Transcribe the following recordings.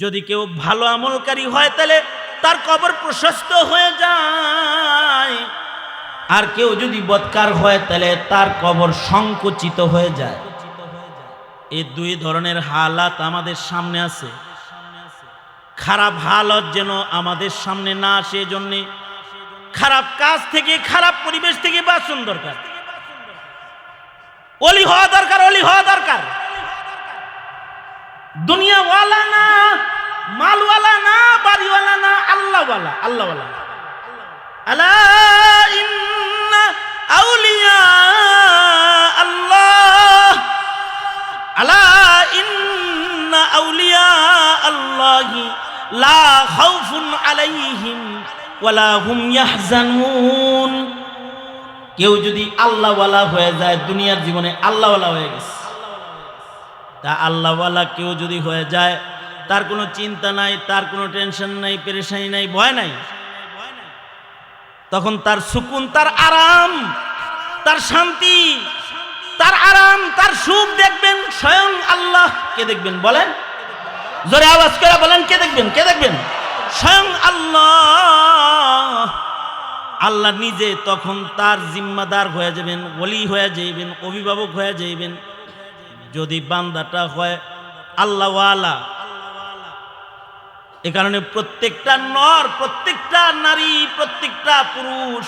যদি কেউ ভালো আমলকারী হয় তাহলে তার কবর প্রশস্ত হয়ে যায়। আর কেউ যদি বৎকার হয় তাহলে তার কবর সংকুচিত হয়ে যায়। এই দুই ধরনের হালাত আমাদের সামনে আছে। খারাপ হালত যেন আমাদের সামনে না আসে জন্যে খারাপ কাজ থেকে, খারাপ পরিবেশ থেকে বাঁচন দরকার। অলি হওয়া দরকার, অলি হওয়া দরকার। দুনিয়াওয়ালা না, মালওয়ালা না, বাড়িওয়ালা না, আল্লাহওয়ালা আল্লাহওয়ালা। আলা আউলিয়া আল্লাহ। আলা আউলিয়া লা ওয়ালা কেউ যদি আল্লাহওয়ালা হয়ে যায়, দুনিয়ার জীবনে আল্লাহওয়ালা হয়ে গেছে। তা আল্লাহওয়ালা কেউ যদি হয়ে যায়, তার কোনো চিন্তা নাই, তার কোনো টেনশন নাই, পেরেশানি নাই, ভয় নাই। তখন তার সুকুন, তার আরাম, তার শান্তি, তার আরাম, তার সুখ দেখবেন, স্বয়ং আল্লাহ। কে দেখবেন বলেন? জোরে আওয়াজ করে বলেন, কে দেখবেন কে দেখবেন? স্বয়ং আল্লাহ। আল্লাহ নিজে তখন তার জিম্মাদার হয়ে যাবেন, ওলি হয়ে যাইবেন, অভিভাবক হয়ে যাইবেন। যদি বান্দাটা হয় আল্লাহওয়ালা। এ কারণে প্রত্যেকটা নর, প্রত্যেকটা নারী, প্রত্যেকটা পুরুষ,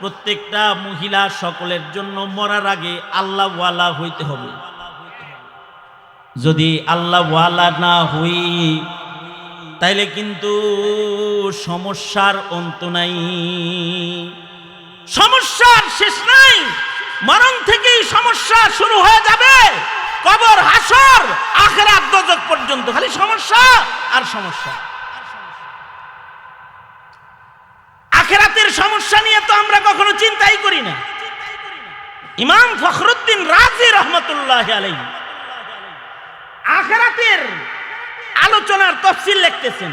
প্রত্যেকটা মহিলা সকলের জন্য মরার আগে আল্লাহওয়ালা হইতে হবে। যদি আল্লাহওয়ালা না হই, তাইলে কিন্তু সমস্যার অন্ত নাই। সমস্যার শেষ নাই। মরণ থেকেই সমস্যা শুরু হয়ে যাবে। কবর, হাসর, আখেরাত, দজক পর্যন্ত। খালি সমস্যা আর সমস্যা। আখেরাতের সমস্যা নিয়ে তো আমরা কখনো চিন্তাই করি না। ইমাম ফখরুদ্দিন রাজি রহমতুল্লাহ আলাই আখেরাতের আলোচনার তফসিল লিখতেছেন।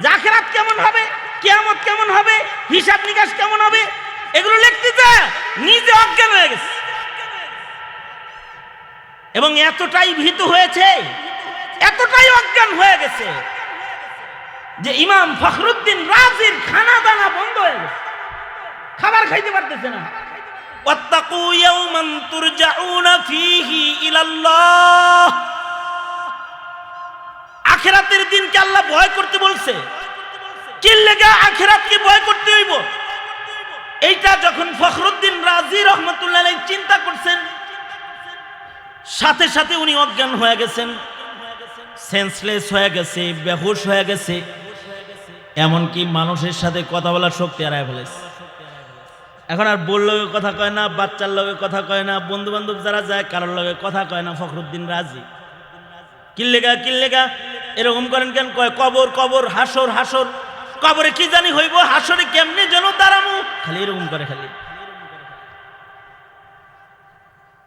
যে আখেরাত কেমন হবে, কিয়ামত কেমন হবে, হিসাব নিকাশ কেমন হবে এগুলো লিখতেছে নিজে অজ্ঞান হয়ে গেছে এবং এতটাই ভীত হয়েছে এতটাই অজ্ঞান হয়ে গেছে যে ইমাম ফখরুদ্দিন রাজির খানা দানা বন্ধ হয়ে গেছে খাবার খাইতে পারতেছে না واتقوا يوما ترجعون فيه الى الله আখেরাতের দিনকে আল্লাহ ভয় করতে বলছে কি লেগা আখেরাতকে ভয় করতে হইব এইটা যখন ফখরুদ্দিন রাজি রহমতুল্লাহ চিন্তা করছেন, সাথে সাথে উনি অজ্ঞান হয়ে গেছেন সেন্সলেস হয়ে গেছে, বেহুশ হয়ে গেছে, এমনকি মানুষের সাথে কথা বলার শক্তি ফেলেছে। এখন আর বোর লগে কথা কয় না, বাচ্চার লগে কথা কয় না বন্ধু বান্ধব যারা যায়, কারোর লগে কথা কয় না, ফখরুদ্দিন রাজি। কিল্লেগা কিল্লেগা, এরকম করেন কেন? কয়, কবর কবর, হাসর হাসর। কবরে কি জানি হইব, হাসরে কেমনে যেন দাঁড়ামু? খালি এরকম করে খালি।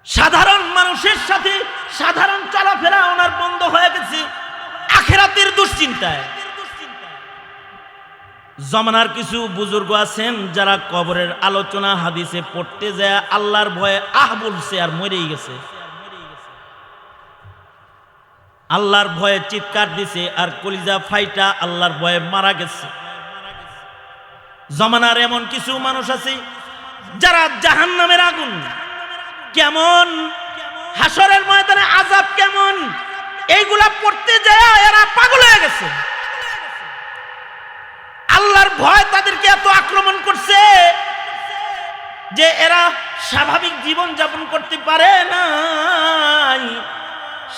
সাধারণ মানুষের সাথে সাধারণ চলাফেরা ওনার বন্ধ হয়ে গেছে। আখেরাতের দুশ্চিন্তায়। জমানার কিছু বুজুর্গ আছেন যারা কবরের আলোচনা, হাদিসে পড়তে যায়, আল্লাহর ভয়ে আহ বলছে আর মরেই গেছে। আল্লাহর ভয়ে চিৎকার দিছে আর কলিজা ফাইটা আল্লাহর ভয়ে মারা গেছে। জমানার এমন কিছু মানুষ আছে যারা জাহান নামের আগুন। কেমন? হাসরের ময়দানে আজাব কেমন? এইগুলা পড়তে যায় এরা পাগল হয়ে গেছে। আল্লাহর ভয় তাদেরকে এত আক্রমণ করছে যে এরা স্বাভাবিক জীবন যাপন করতে পারে নাই।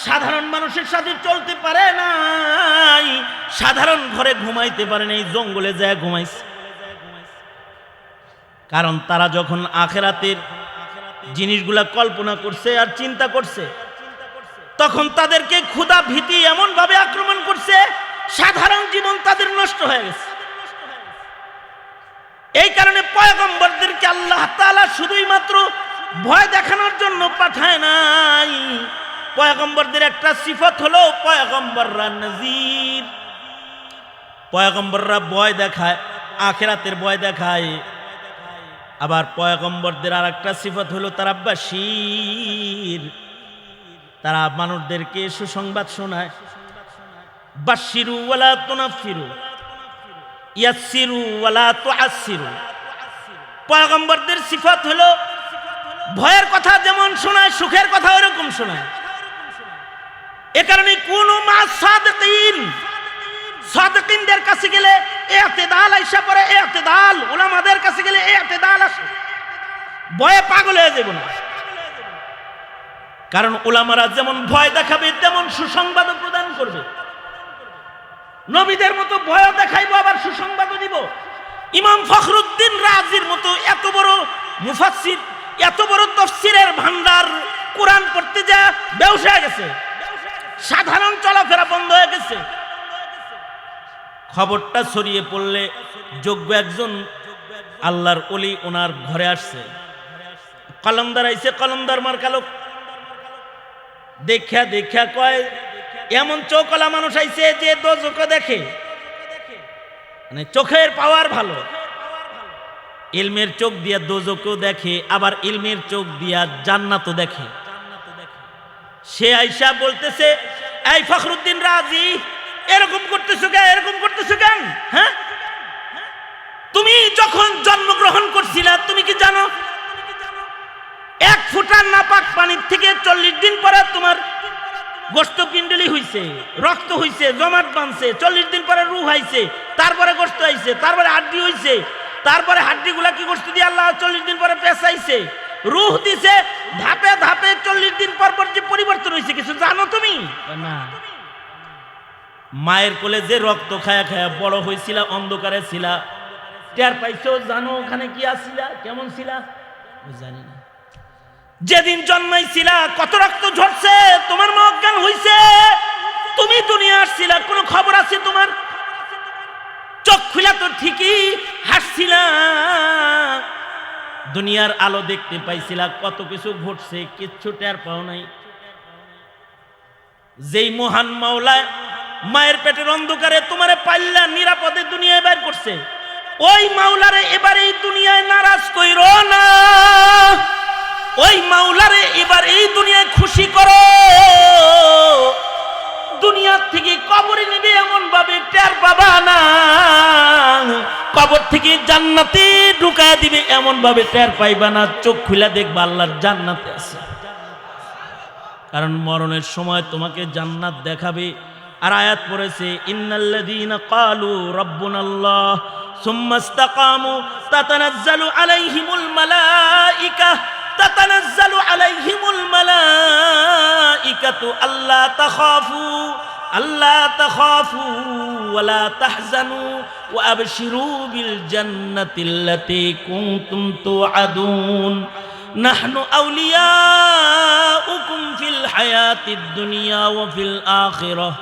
সাধারণ মানুষের সাথে চলতে পারে নাই। সাধারণ ঘরে ঘুমাইতে পারে নাই, জঙ্গলে যায় ঘুমাইছে। কারণ তারা যখন আখেরাতের জিনিসগুলা কল্পনা করছে আর চিন্তা করছে, তখন তাদেরকে ক্ষুধা ভীতি এমন ভাবে আক্রমণ করছে, সাধারণ জীবন তাদের নষ্ট হয়ে গেছে। এই কারণে পয়গম্বরদেরকে আল্লাহ তাআলা শুধুই মাত্র ভয় দেখানোর জন্য পাঠায় নাই। পয়গম্বরদের একটা সিফত হলো পয়গম্বররা নজির। পয়গম্বররা ভয় দেখায়, আখেরাতের ভয় দেখায়। আবার পয়গম্বরদের আর একটা সিফত হলো তারা বাসির তারা মানুষদেরকে সুসংবাদ শোনায়। বাশিরু ওয়ালা তুনাফিরু ইয়াসিরু ওয়ালা তুআসিরু পয়গম্বরদের সিফাত হলো ভয়ের কথা যেমন শোনায়, সুখের কথা ওরকম শোনায়। এ কারণে কোন মা সাদিকিন, সাদিকিনদের কাছে গেলে ইতিদাল আইসা পরে ইতিদাল উলামাদের কাছে গেলে ইতিদাল আসে। ভয়ে পাগল হয়ে যাব না। কারণ ওলামারা যেমন ভয় দেখাবে, তেমন সুসংবাদও প্রদান করবে। নবীদের মতো ভয় দেখাইবো, আবার সুসংবাদও দিব। ইমাম ফখরুদ্দিন রাজির মতো এত বড় মুফাসসির, এত বড় তফসিরের ভান্ডার কোরআন পড়তে যা ব্যবসা গেছে। সাধারণ চলাফেরা বন্ধ হয়ে গেছে। খবরটা ছড়িয়ে পড়লে যোগ্য একজন আল্লাহর অলি ওনার ঘরে আসছে। কলমদার আইসে কলমদার মার্কা লোক দেখা দেখা কয়, এমন চোখলা মানুষ আইছে যে দোজকে দেখে। মানে চোখের পাওয়ার ভালো। ইলমের চোখ দিয়া দোজকেও দেখে, আবার ইলমের চোখ দিয়া জান্নাতও দেখে। সে আইসা বলতেছে, এই ফখরুদ্দিন রাজি? এরকম করতেছো কেন? এরকম করতেছো কেন? হ্যাঁ? তুমি যখন জন্মগ্রহণ করছিলা, তুমি কি জানো? এক ফুটা নাপাক পানির থেকে চল্লিশ দিন পরে তোমার গোস্ত পিণ্ডলি হইছে, রক্ত হইছে, জমাট বানছে চল্লিশ দিন পরে রু হইছে তারপরে গোস্ত হইছে তারপরে হাড্ডি হইছে, তারপরে হাড্ডি গুলা কি গোস্ত দিয়ে আল্লাহ চল্লিশ দিন পরে পেঁচাইছে? রুহ দিছে ধাপে ধাপে চল্লিশ দিন পর পর যে পরিবর্তন হয়েছে কিছু জানো তুমি? না। মায়ের কোলে যে রক্ত খায়া খায়া বড় হয়েছিল অন্ধকারে ছিলা। টের পাইছো জানো ওখানে কি আসিলা কেমন ছিলা? জানি না। যেদিন জন্মাইছিলা কত রক্ত ঝরছে তোমার মা অজ্ঞান হইছে। তুমি দুনিয়া আসছিলা কোনো খবর আছে তোমার? চোখ খুলা তো ঠিকই হাসছিলা। দুনিয়ার আলো দেখতে পাইছিলা, কত কিছু ঘটছে, কিচ্ছু টের পাও নাই। যেই মহান মাওলায় মায়ের পেটের অন্ধকারে তোমারে পাল্লা নিরাপদে দুনিয়ায় বের করছে, ওই মাওলারে এবার এই দুনিয়ায় নারাজ কইর না। ওই মাওলারে এবার এই দুনিয়ায় খুশি করো। দুনিয়ার থেকে কবরে নিবে এমন ভাবে টের পাবা না। কবর থেকে জান্নাতে ঢুকায় দিবে এমন ভাবে টের পাইবা না, চোখ খুলে দেখবা আল্লাহর জান্নাতে আছে। কারণ মরণের সময় তোমাকে জান্নাত দেখাবে। আর আয়াত পড়েছে, ইন্নাল্লাযীনা ক্বালু রাব্বুনাল্লাহ সুম্মা ইসতাকামু তাতানাজ্জালু আলাইহিমুল মালাইকা তাতানাজ্জালু আলাইহিমুল মালাইকাতু আল্লা তাখাফু আল্লা তাখাফু ওয়ালা তাহজানু وأبشروا بالجنة التي كنتم توعدون نحن أولياؤكم في الحياة الدنيا وفي الآخرة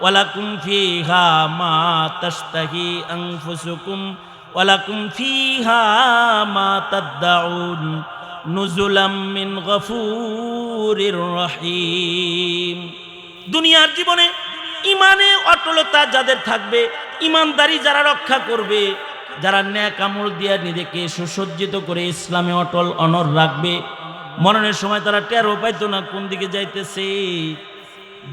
ولكم فيها ما تشتهي أنفسكم ولكم فيها ما تدعون নুজুলাম মিন গফুরির রহিম। দুনিয়ার জীবনে ইমানে অটলতা যাদের থাকবে, ইমানদারি যারা রক্ষা করবে, যারা ন্যাক কামড় দিয়ে নিজেকে সুসজ্জিত করে ইসলামে অটল অনর রাখবে, মরণের সময় তারা টেরো পাইতো না কোন দিকে যাইতেছে।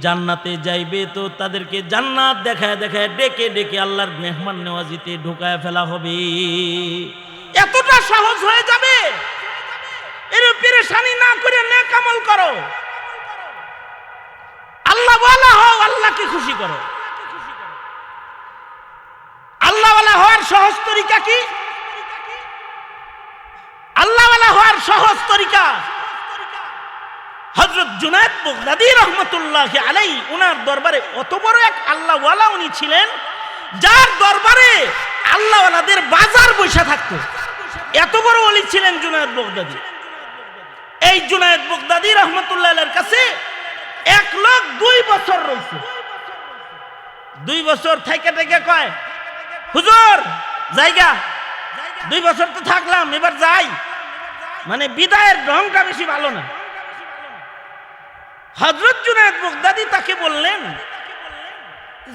জান্নাতে যাইবে তো তাদেরকে জান্নাত দেখায় দেখায় ডেকে ডেকে আল্লাহর মেহমান নেওয়াজিতে ঢোকায় ফেলা হবে। এতটা সহজ হয়ে যাবে আমল করো। আল্লাহ হও, আল্লাহকে খুশি করো। আল্লাহওয়ালা হওয়ার সহজ তরিকা কি? আল্লাহওয়ালা হওয়ার সহজ তরিকা হজরত জুনায়দ বগদাদি রহমতুল্লাহ আলাই উনার দরবারে অত বড় এক আল্লাহওয়ালা উনি ছিলেন, যার দরবারে আল্লাহওয়ালাদের বাজার বৈশা থাকতো। এত বড় অলি ছিলেন জুনায়দ বগদাদি। এই জুনায়দ বগদাদি রহমতুল্লাহ কাছে এক লোক দুই বছর রয়েছে। দুই বছর থেকে থেকে কয়, হুজুর, জায়গা, দুই বছর তো থাকলাম, এবার যাই। মানে বিদায়ের ঢংটা বেশি ভালো না। হজরত জুনায়দ বগদাদি তাকে বললেন,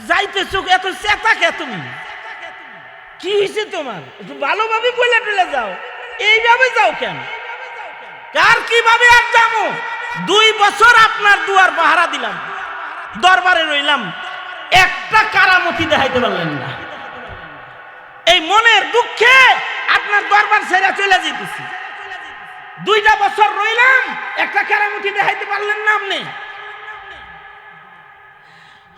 যাইতেছো এত চেতা কে তুমি? কি হয়েছে তোমার? একটু ভালোভাবে বলে টলে যাও। এইভাবে যাও কেন? কার কীভাবে আর যাব? দুই বছর আপনার দুয়ার পাহারা দিলাম, দরবারে রইলাম, একটা কারামতি দেখাইতে পারলেন না। এই মনের দুঃখে আপনার দরবার ছেড়ে চলে যেতেছি। দুইটা বছর রইলাম, একটা কারামতি দেখাইতে পারলেন না আপনি।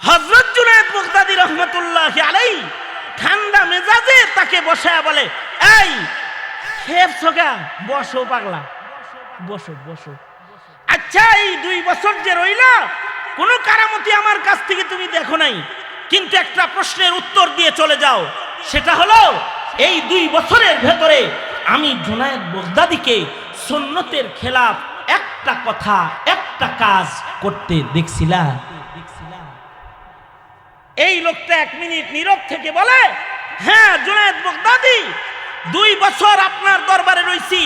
হজরত জুনায়দ মুগদাদি রহমতুল্লাহ আলাই ঠান্ডা মেজাজে তাকে বসায় বলে, এই খেপ সোগা বসো পাগলা। বসো বসো। আচ্ছা এই দুই বছর যে রইলা, কোনো কারামতি আমার কাছ থেকে তুমি দেখো নাই। কিন্তু একটা প্রশ্নের উত্তর দিয়ে চলে যাও। সেটা হলো, এই দুই বছরের ভেতরে আমি জুনায়দ বগদাদিকে সুন্নতের খেলাফ একটা কথা, একটা কাজ করতে দেখছিলাম এই লোকটা এক মিনিট নীরব থেকে বলে হ্যাঁ জুনায়দ বগদাদি, দুই বছর আপনার দরবারে রইছি।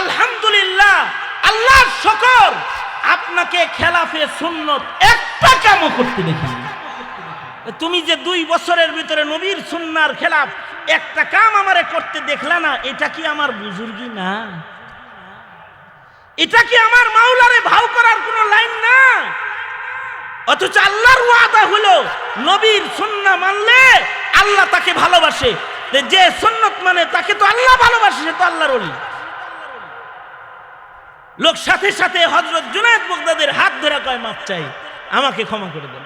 আলহামদুলিল্লাহ, আল্লাহর শকর। আপনাকে খেলাফে সুন্নত একটা কামও করতে দেখিনি। তুমি যে দুই বছরের ভিতরে নবীর সুন্নার খেলাফ, একটা কাম আমারে করতে দেখলা না, এটা কি আমার বুজুর্গি না? এটা কি আমার মাওলারে ভাও করার কোনো লাইন না? অথচ আল্লাহর ওয়াদা হলো, নবীর সুন্না মানলে আল্লাহ তাকে ভালোবাসে। যে সুন্নত মানে তাকে তো আল্লাহ ভালোবাসে, সে তো আল্লাহর ওলি। লোক সাথে সাথে হজরত জুনায়দ বগদাদের হাত ধরে কয় মাপ চাই, আমাকে ক্ষমা করে দেন।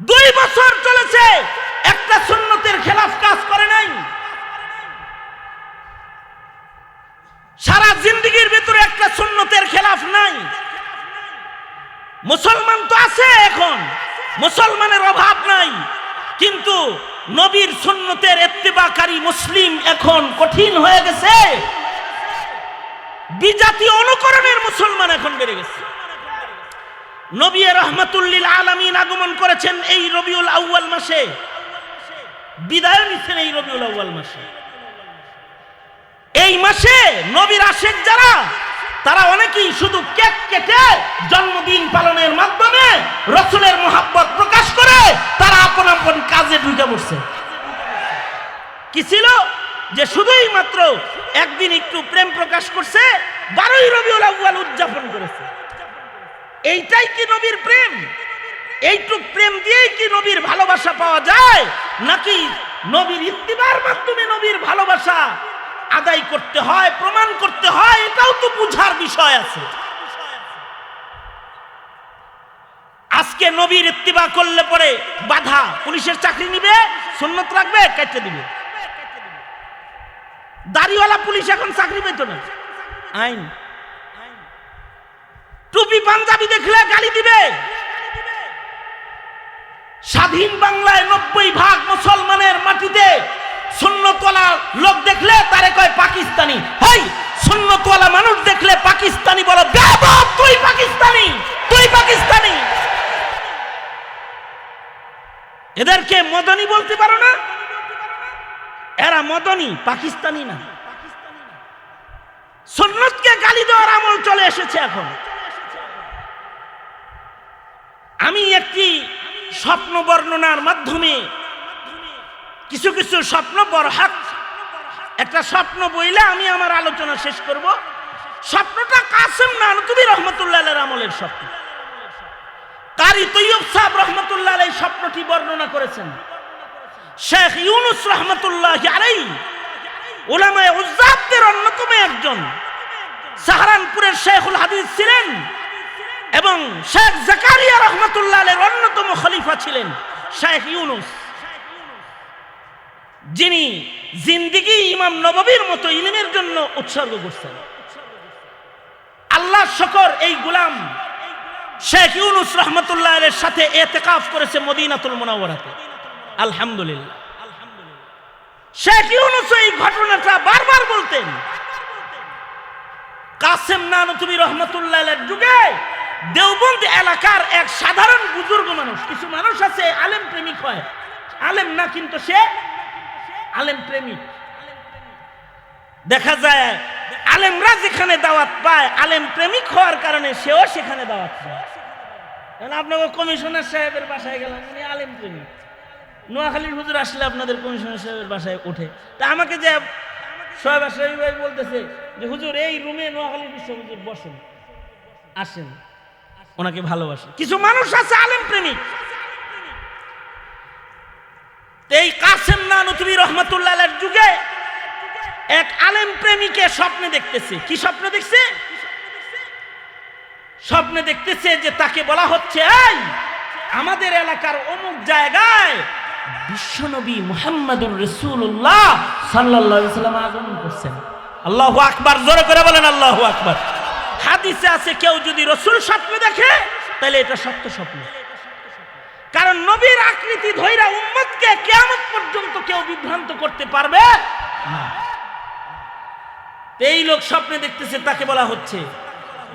দুই বছর চলেছে, একটা সুন্নতের খেলাফ কাজ করে নাই। সারা জিন্দগির ভিতরে একটা সুন্নতের খেলাফ নাই। মুসলমান তো আছে এখন, মুসলমানের অভাব নাই। কিন্তু নবীর সুন্নতের এত্তেবাকারী মুসলিম এখন কঠিন হয়ে গেছে। বিজাতি অনুকরণের মুসলমান এখন বেড়ে গেছে। নবী রহমতুল্লিল আলমিন আগমন করেছেন এই রবিউল আউয়াল মাসে। বিদায় নিচ্ছেন এই রবিউল আউয়াল মাসে। এই মাসে নবীর আশেক যারা, তারা অনেকেই শুধু কেক কেটে জন্মদিন পালনের মাধ্যমে রসুলের মোহাব্বত প্রকাশ করে তারা আপন আপন কাজে ঢুকে পড়ছে। কি ছিল? যে শুধুই মাত্র একদিন একটু প্রেম প্রকাশ করছে, বারোই আউয়াল উদযাপন করেছে। এইটাই কি নবীর প্রেম? এইটুক প্রেম দিয়েই কি নবীর ভালোবাসা পাওয়া যায়? নাকি নবীর ইত্তিবার মাধ্যমে নবীর ভালোবাসা আদায় করতে হয়, প্রমাণ করতে হয়? এটাও তো বুঝার বিষয় আছে। আজকে নবীর ইত্তিবা করলে পরে বাধা। পুলিশের চাকরি নিবে, সুন্নত রাখবে, কেটে দিবে। দাড়িওয়ালা পুলিশ এখন চাকরি পেত না। আইন। টুপি পাঞ্জাবি দেখলে গালি দিবে। স্বাধীন বাংলায় নব্বই ভাগ মুসলমানের মাটিতে সুন্নতওয়ালা লোক দেখলে তারে কয় পাকিস্তানি। হেই, সুন্নতওয়ালা মানুষ দেখলে পাকিস্তানি বলো তুই পাকিস্তানি তুই পাকিস্তানি। এদেরকে মদনী বলতে পারো না? এরা মদনী, পাকিস্তানি না। সুন্নতকে গালি দেওয়ার আমল চলে এসেছে এখন। আমি একটি স্বপ্ন বর্ণনার মাধ্যমে কিছু কিছু স্বপ্ন বরহাক, একটা স্বপ্ন বইলে আমি আমার আলোচনা শেষ করব। স্বপ্নটা কাসেম নানতুবি রহমতুল্লাহ আমলের স্বপ্ন। কারি তৈয়ব সাহেব রহমতুল্লাহ এই স্বপ্নটি বর্ণনা করেছেন। শেখ ইউনুস রহমতুল্লাহ আলাই ওলামায় উজ্জাবদের অন্যতম একজন। সাহারানপুরের শেখুল হাদিস ছিলেন এবং শেখ জাকারিয়া রহমতুল্লাহ অন্যতম খলিফা ছিলেন শেখ ইউনুস। যিনি জিন্দিগি ইমাম নববীর মতো ইলিমের জন্য উৎসর্গ করছেন। আল্লাহ শকর এই গুলাম শেখ ইউনুস রহমতুল্লাহ এর সাথে এতেকাফ করেছে মদিনাতুল মুনাওয়ারাতে। আলহামদুলিল্লাহ। শেখ ইউনুস এই ঘটনাটা বারবার বলতেন। কাসেম নানতুবি রহমতুল্লাহ যুগে দেওবন্দ এলাকার এক সাধারণ বুজুর্গ মানুষ, কিছু মানুষ আছে, আলেম প্রেমিক হয়। আলেম না, কিন্তু সে আলেম প্রেমিক। দেখা যায়, আলেমরা যেখানে দাওয়াত পায়, আলেম প্রেমিক হওয়ার কারণে সেও সেখানে দাওয়াত পায় আপনাকে কমিশনার সাহেবের বাসায় গেলাম, উনি আলেম প্রেমিক। নোয়াখালীর হুজুর আসলে আপনাদের কমিশনার সাহেবের বাসায় ওঠে? তা আমাকে যে সব আসলে ভাই বলতেছে যে, হুজুর, এই রুমে নোয়াখালীর বিশ্ব হুজুর বসেন। আসেন। ওনাকে ভালোবাসেন কিছু মানুষ আছে আলেম প্রেমিক। এই কাসেম না নতুন রহমতুল্লাহ যুগে এক আলেম প্রেমিকে স্বপ্নে দেখতেছে। কি স্বপ্নে দেখছে? স্বপ্নে দেখতেছে যে তাকে বলা হচ্ছে আমাদের এলাকার অমুক জায়গায় বিশ্বনবী মুহাম্মদুর রসুল্লাহ আলাইহি সাল্লাম আগমন করছেন। আল্লাহু আকবার, জোরে করে বলেন আল্লাহু আকবার। হাদিসে আছে, কেউ যদি রসুল স্বপ্ন দেখে, তাহলে এটা সত্য স্বপ্ন। কারণ নবীর আকৃতি ধৈরা উম্মতকে কেমন পর্যন্ত কেউ বিভ্রান্ত করতে পারবে না। এই লোক স্বপ্নে দেখতেছে, তাকে বলা হচ্ছে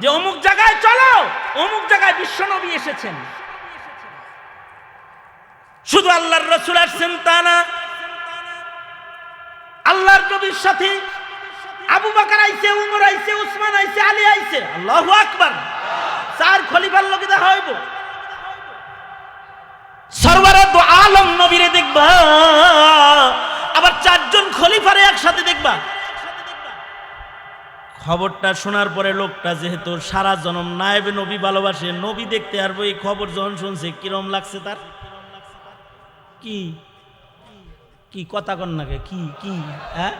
যে অমুক জায়গায় চলো, অমুক জায়গায় বিশ্বনবী এসেছেন। শুধু আল্লাহর রসুল আসছেন তা না, আল্লাহর নবীর সাথে আবু বাকার আইছে, উমর আইছে, উসমান আইছে, আলী আইছে। আল্লাহু আকবার। চার খলিফার লোকে দেখা হইব। আলম নবীরে দেখবা, আবার চারজন খলিফারে একসাথে দেখবা। খবরটা শোনার পরে লোকটা যেহেতু সারা জনম নায়েবে নবী ভালোবাসে, নবী দেখতে আর এই খবর যখন শুনছে, কিরম লাগছে তার? কি? কি কথা কন্যাকে কি কি? হ্যাঁ?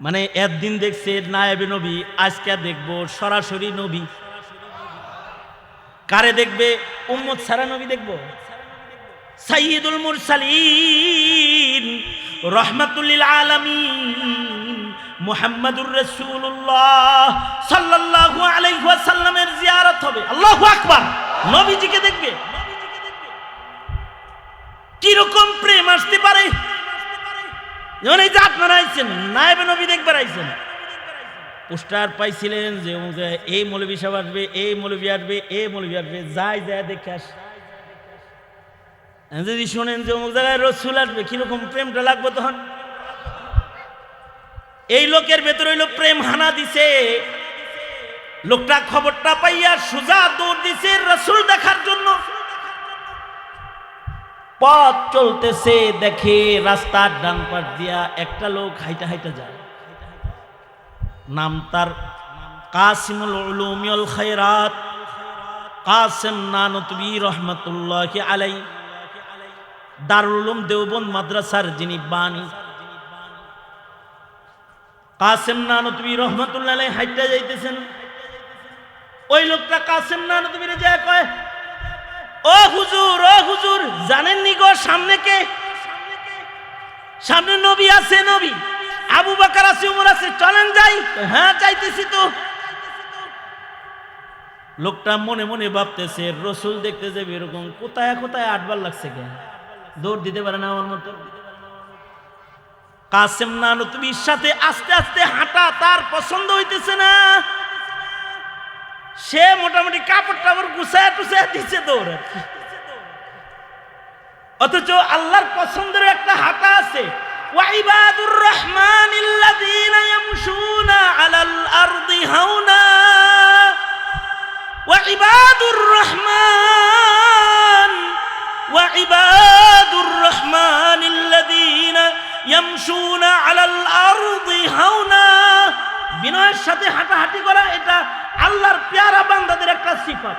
মানে একদিন দেখছে নায়েবে নবী, আজকে দেখব সরাসরি নবী। কারে দেখবে? উম্মত সারা নবী দেখব। সাইয়্যিদুল মুরসালিন, রহমাতুল্লিল আলামিন, মুহাম্মাদুর রাসূলুল্লাহ সাল্লাল্লাহু আলাইহি ওয়াসাল্লামের জিয়ারত হবে। আল্লাহু আকবার! নবীজিকে দেখবে। কীরকম প্রেম আসতে পারে? যেমন এই যে আপনারা আইছেন, নায়েবে নবী দেখবার আইছেন। পোস্টার পাইছিলেন যে এই মৌলবী সাহেব আসবে, এই মৌলবী আসবে, এই মৌলবী আসবে, যাই যায় দেখে আস। যদি শোনেন যে অমুক জায়গায় রসুল আসবে, কীরকম প্রেমটা লাগবে তখন? এই লোকের ভেতরে হইল প্রেম হানা দিছে। লোকটা খবরটা পাইয়া সুজা দৌড় দিছে রসুল দেখার জন্য। পথ চলতেছে দেখে রাস্তার ডান পাশ দিয়া একটা লোক হাইটা হাইটা যায়। নাম তার কাসিমুল খায়রাত। কাসিম নানতবি রহমতুল্লাহ আলাই। দারুল উলুম দেওবন্দ মাদ্রাসার যিনি বাণী। কাসেম নানতবি রহমতুল্লাহ আলাই হাইটা যাইতেছেন। ওই লোকটা কাসেম নানতবির যায় কয় ও হুজুর ও হুজুর জানেননি গো সামনে কে? সামনে নবী আছে, নবী। আবু বাকার আছে, উমর আছে, চলেন যাই। হ্যাঁ চাইতেছি তো। লোকটা মনে মনে ভাবতেছে, রসুল দেখতে যাবে এরকম, কোথায় কোথায় আটবার লাগছে কেন দৌড় দিতে পারে না আমার মতো। কাসেম নানতুবির সাথে আস্তে আস্তে হাঁটা, তার পছন্দ হইতেছে না। সে মোটামুটি কাপড় টাপড় গুছায় টুসায় দিচ্ছে দৌড়। অথচ আল্লাহর পছন্দের একটা হাতা আছে। ওয়াইবাদুর রহমান ইল্লাযীনা ইয়ামশুনা আলাল আরদি হাওনা। ওয়াইবাদুর রহমান। ওয়াইবাদুর রহমান ইল্লাযীনা ইয়ামশুনা আলাল আরদি হাওনা। বিনয়ের সাথে হাঁটাহাঁটি করা এটা আল্লাহর পেয়ারা বান্দাদের একটা সিফাত।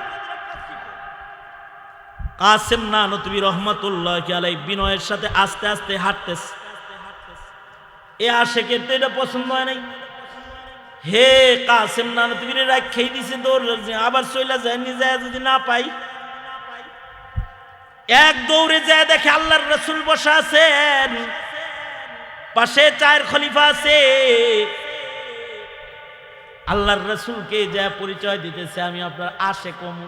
কাসেম না নতুবি রহমতুল্লাহ আলাই বিনয়ের সাথে আস্তে আস্তে হাঁটতেছে। এ আশেকের তো এটা পছন্দ হয় নাই। হে কাসেম না নতুবির রাখেই দিছে দৌড় আবার চইলা যায়, নিজে যদি না পাই। এক দৌড়ে যায় দেখে আল্লাহর রসুল বসা আছেন। পাশে চায়ের খলিফা আছে। আল্লাহর রসুলকে যা পরিচয় দিতেছে, আমি আপনার আশে কম।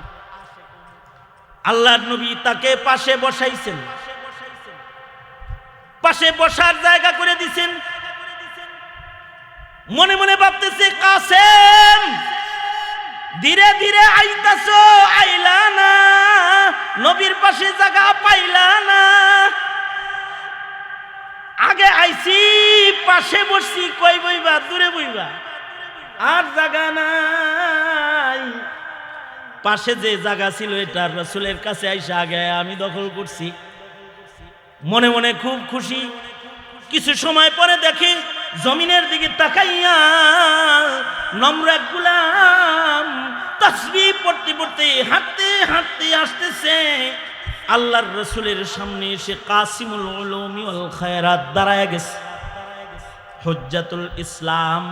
আল্লাহর নবী তাকে পাশে বসাইছেন। পাশে বসার জায়গা করে দিছেন। মনে মনে ভাবতেছে, কাসেম, ধীরে ধীরে আইতাছ, আইলা না, নবীর পাশে জায়গা পাইলা না। আগে আইছি, পাশে বসছি, কই বইবা, দূরে বইবা? আর জায়গা নাই। পাশে যে জায়গা ছিল, এটা রসুলের কাছে আইসা আগে আমি দখল করছি। মনে মনে খুব খুশি। কিছু সময় পরে দেখি জমিনের দিকে তাকাইয়া নম্র এক গুলাম তসবি পড়তে পড়তে হাঁটতে হাঁটতে আসতেছে। আল্লাহর রসুলের সামনে এসে কাসিমুল উলুমি ওয়াল খায়রাত দাঁড়ায় গেছে। হজ্জাতুল ইসলাম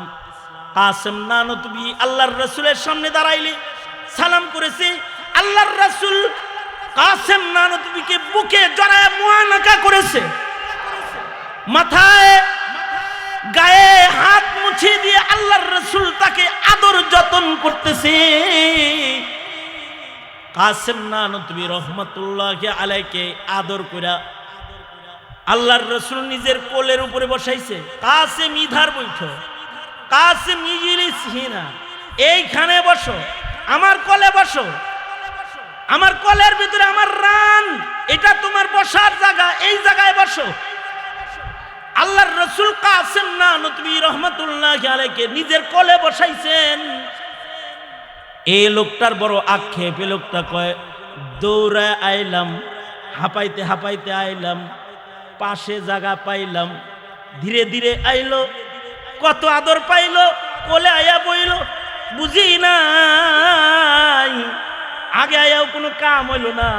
আল্লাহর রসুলের সামনে দাঁড়াইলে সালাম করেছে। আল্লাহর কাসেম বুকে করেছে। মাথায়, গায়ে হাত দিয়ে আল্লাহর তাকে আদর যতন করতেছে। কাসেম নানতবি রহমতুল্লাহ আলাইকে আদর কইরা আল্লাহর রসুল নিজের কোলের উপরে বসাইছে। কাসেম ইধার বৈঠ কাসেম ইজিলিস হিনা। এইখানে বসো। আমার কোলে বসো। আমার কোলের ভিতরে আমার রান। এটা তোমার বসার জায়গা। এই জায়গায় বসো। আল্লাহর রসুল কাসেম না নতবি রহমতুল্লাহ আলাইকে নিজের কোলে বসাইছেন। এই লোকটার বড় আক্ষেপ। এ লোকটা কয় দৌড়ায় আইলাম, হাঁপাইতে হাঁপাইতে আইলাম, পাশে জায়গা পাইলাম, ধীরে ধীরে আইলো কত আদর পাইলো, কোলে আয়া বইল, বুঝি নাই। আগে আয়াও কোনো কাম হইল না।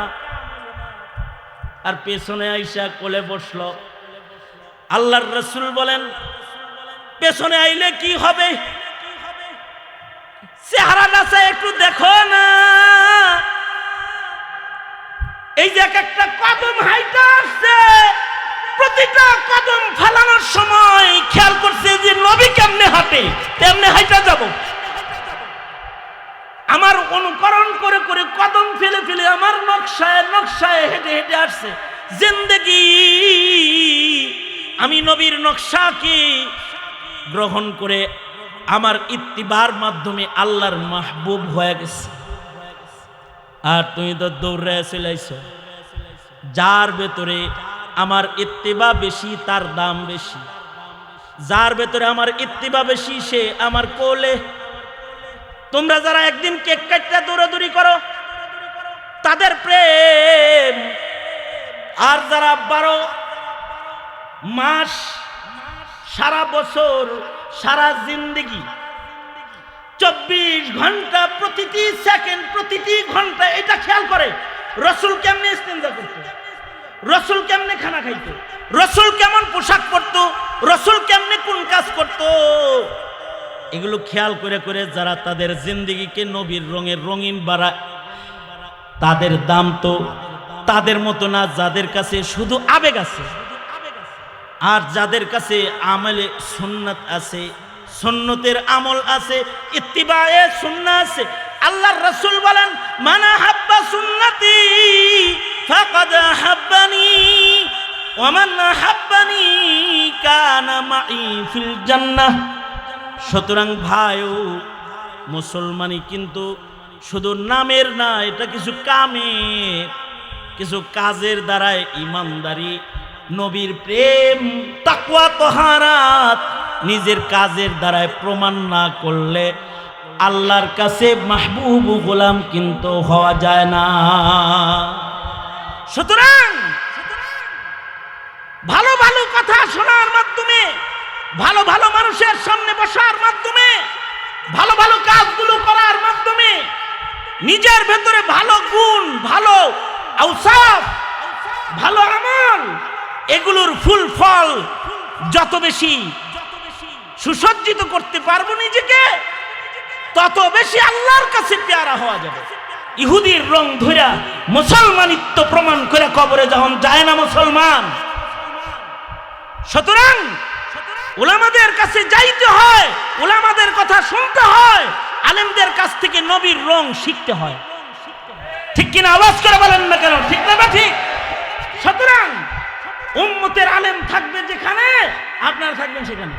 আর পেছনে আইসা কোলে বসল। আল্লাহর রসুল বলেন, পেছনে আইলে কি হবে? চেহারাটা সে একটু দেখো না। এই যে এক একটা কদম হাইটা আসছে। প্রতিটা কদম ফেলানোর সময় খেয়াল করছে যে নবী কেমনে হাঁটে, তেমনে হাইটা যাব। আমার অনুকরণ করে করে কদম ফেলে ফেলে আমার নকশায় নকশায় হেঁটে হেঁটে আসছে। জিন্দগি, আমি নবীর নকশাকে গ্রহণ করে আমার ইত্তিবার মাধ্যমে আল্লাহর মাহবুব হয়ে গেছে। আর তুমি তো দৌড়ে চলাইছ যার ভেতরে আমার ইত্তিবা বেশি, তার দাম বেশি। যার ভেতরে আমার ইত্তিবা বেশি, সে আমার কোলে। তোমরা যারা একদিন কেক কাটটা দৌড়াদৌড়ি করো, তাদের প্রেম। আর যারা বারো মাস, সারা বছর, সারা জিন্দগি, চব্বিশ ঘণ্টা প্রতিটি সেকেন্ড, প্রতিটি ঘণ্টা এটা খেয়াল করে, রসুল কেমনি ইস্তেঞ্জা করত রসুল কেমনে খানা খাইত? রসুল কেমন পোশাক পরত? রসুল কেমনে কোন কাজ করত? এগুলো খেয়াল করে করে যারা তাদের জিন্দগিকে নবীর রঙের রঙিন বাড়া, তাদের দাম তো তাদের মতো না, যাদের কাছে শুধু আবেগ আছে। আর যাদের কাছে আমলে সুন্নাত আছে, সুন্নতের আমল আছে, ইত্তিবায়ে সুন্নাহ আছে, আল্লাহর রাসূল বলেন, মানা হাব্বা সুন্নতি হাব্বানি ওয়া মান হাব্বানি কানা মাই ফিল জান্নাহ। সুতরাং ভাইও মুসলমানি কিন্তু শুধু নামের না, এটা কিছু কামের কিছু কাজের দ্বারাই ইমানদারি, নবীর প্রেম তাকুয়া তহারাত নিজের কাজের দ্বারায় প্রমাণ না করলে আল্লাহর কাছে মাহবুব গোলাম কিন্তু হওয়া যায় না। সুতরাং ভালো ভালো কথা শোনার মাধ্যমে, ভালো ভালো মানুষের সামনে বসার মাধ্যমে, ভালো ভালো কাজগুলো করার মাধ্যমে নিজের ভেতরে ভালো গুণ, ভালো ভালো আমল, এগুলোর ফুল ফল যত বেশি সুসজ্জিত করতে পারব নিজেকে, তত বেশি আল্লাহর কাছে পেয়ারা হওয়া যাবে। ইহুদির রং ধইরা মুসলমানিত্ব প্রমাণ করে কবরে যখন যায় না মুসলমান। সুতরাং ওলামাদের কাছে যাইতে হয় ওলামাদের কথা শুনতে হয়, আলেমদের কাছ থেকে নবীর রং শিখতে হয়। ঠিক কিনা আওয়াজ করে বলেন না কেন? ঠিক না ঠিক? সুতরাং উম্মতের আলেম থাকবে যেখানে, আপনারা থাকবেন সেখানে।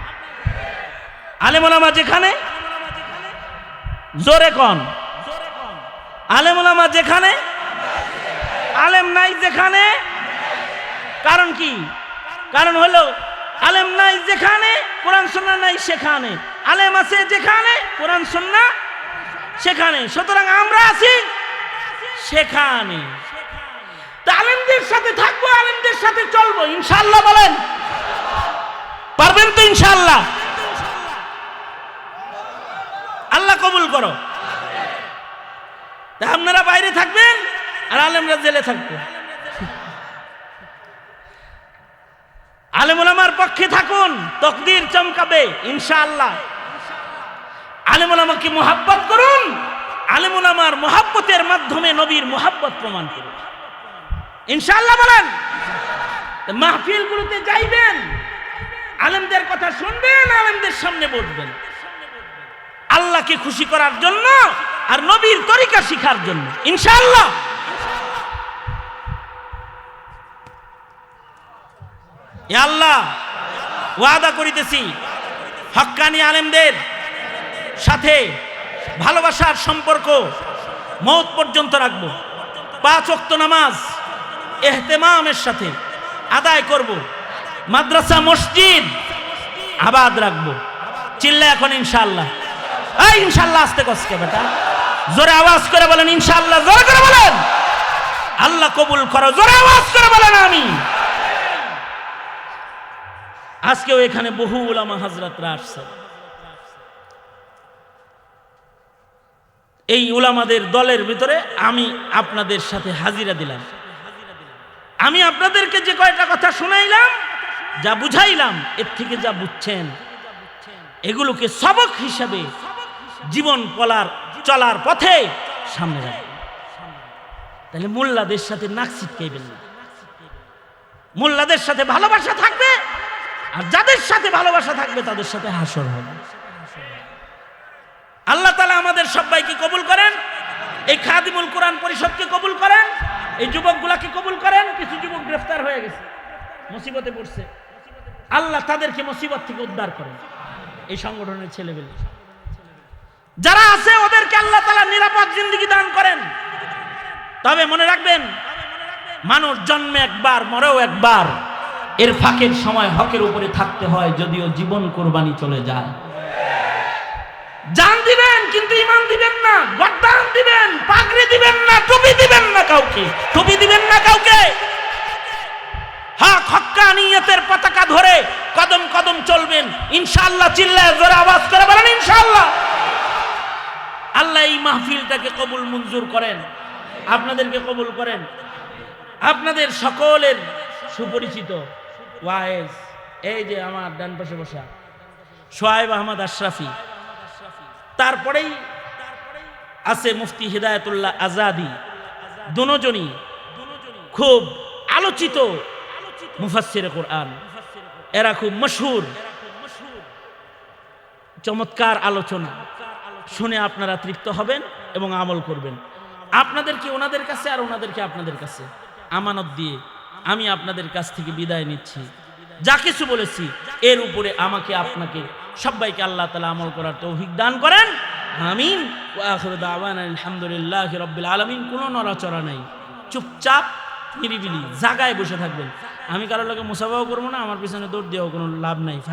আলেম ওলামা যেখানে? জোরে কন। আলেম ওলামা যেখানে? আলেম নাই যেখানে? কারণ কি? কারণ হলো, আলেম নাই যেখানে, কোরআন সন্না নাই সেখানে। আলেম আছে যেখানে, কোরআন সন্না সেখানে। সুতরাং আমরা আছি সেখানে। আলেমদের সাথে থাকব, আলেমদের সাথে চলবো ইনশাল্লাহ বলেন। পারবেন তো ইনশাল্লাহ আল্লাহ কবুল করো। তা আপনারা বাইরে থাকবেন আর আলেমরা জেলে থাকবে। আলেমুলামার পক্ষে থাকুন, তকদির চমকাবে, ইনশাআল্লাহ। আলেমুলামাকে মোহাব্বত করুন? আলেমুলামার মোহাব্বতের মাধ্যমে নবীর মোহাব্বত প্রমাণ করুন। ইনশাআল্লাহ বলেন। মাহফিলগুলোতে যাইবেন, আলেমদের কথা শুনবেন, আলেমদের সামনে বসবেন। আল্লাহকে খুশি করার জন্য আর নবীর তরিকা শিখার জন্য। ইনশাল্লাহ আল্লাহ, ওয়াদা করিতেছি, হক্কানি আলেমদের সাথে ভালোবাসার সম্পর্ক মৌত পর্যন্ত রাখব। পাঁচ অক্ত নামাজ এহতেমামের সাথে আদায় করব। মাদ্রাসা, মসজিদ আবাদ রাখব। চিল্লা এখন ইনশাল্লাহ এই ইনশাআল্লাহ আসতে কসকে বেটা। জোরে আওয়াজ করে বলেন, ইনশাআল্লাহ, জোরে করে বলেন। আল্লাহ কবুল করো, জোরে আওয়াজ করে বলেন আমি আজকেও এখানে বহু উলামা হাজরাতরা আসছে। এই উলামাদের দলের ভিতরে আমি আপনাদের সাথে হাজিরা দিলাম। আমি আপনাদেরকে যে কয়টা কথা শুনাইলাম, যা বুঝাইলাম, এর থেকে যা বুঝছেন, এগুলোকে সবক হিসাবে জীবন পলার চলার পথে সামনে রাখবেন তাহলে মোল্লাদের সাথে নাক ছিটকাইবেন না। মোল্লাদের সাথে ভালোবাসা থাকবে আর যাদের সাথে ভালোবাসা থাকবে তাদের সাথে হাসর হবে। আল্লাহ তালা আমাদের সবাইকে কবুল করেন, এই খাদিমুল কোরআন পরিষদকে কবুল করেন, এই যুবকগুলাকে কবুল করেন, কিছু যুবক গ্রেফতার হয়ে গেছে, মুসিবতে পড়ছে। আল্লাহ তাদেরকে মুসিবত থেকে উদ্ধার করেন, এই সংগঠনের ছেলেবেলে যারা আছে, ওদেরকে আল্লাহ তালা নিরাপদ জিন্দগি দান করেন। তবে মনে রাখবেন, মানুষ জন্মে একবার, মরেও একবার। এর ফাঁকের সময় হকের উপরে থাকতে হয়, যদিও জীবন কোরবানি চলে যায়। জান দিবেন, কিন্তু ইমান দিবেন না। গদ্দান দিবেন, পাগড়ি দিবেন না, টুপি দিবেন না কাউকে। টুপি দিবেন না কাউকে। হক হক্কানিয়তের পতাকা ধরে কদম কদম চলবেন। ইনশাআল্লাহ চিল্লায় জোরে আওয়াজ করে বলেন, ইনশাআল্লাহ। আল্লাহ এই মাহফিলটাকে কবুল মঞ্জুর করেন, আপনাদেরকে কবুল করেন। আপনাদের সকলের সুপরিচিত ওয়াইজ, এই যে আমার ডান পাশে বসা সোহাইব আহমদ আশরাফি। তারপরেই আছে মুফতি হিদায়তুল্লাহ আজাদি। দুজনই খুব আলোচিত মুফাসসির কোরআন। এরা খুব মশহুর। চমৎকার আলোচনা। শুনে আপনারা তৃপ্ত হবেন এবং আমল করবেন। আপনাদেরকে ওনাদের কাছে আর ওনাদেরকে আপনাদের কাছে? আমানত দিয়ে আমি আপনাদের কাছ থেকে বিদায় নিচ্ছি। যা কিছু বলেছি, এর উপরে আমাকে, আপনাকে, সবাইকে আল্লাহ তালা আমল করার তৌফিক দান করেন। আমিন। আলহামদুলিল্লাহ রব্বিল আলামিন। কোনো নড়াচড়া নাই। চুপচাপ, নিরিবিলি জাগায় বসে থাকবেন। আমি কারোর লোকে মুসাফাও করব না, আমার পিছনে দৌড় দেওয়াও কোনো লাভ নাই।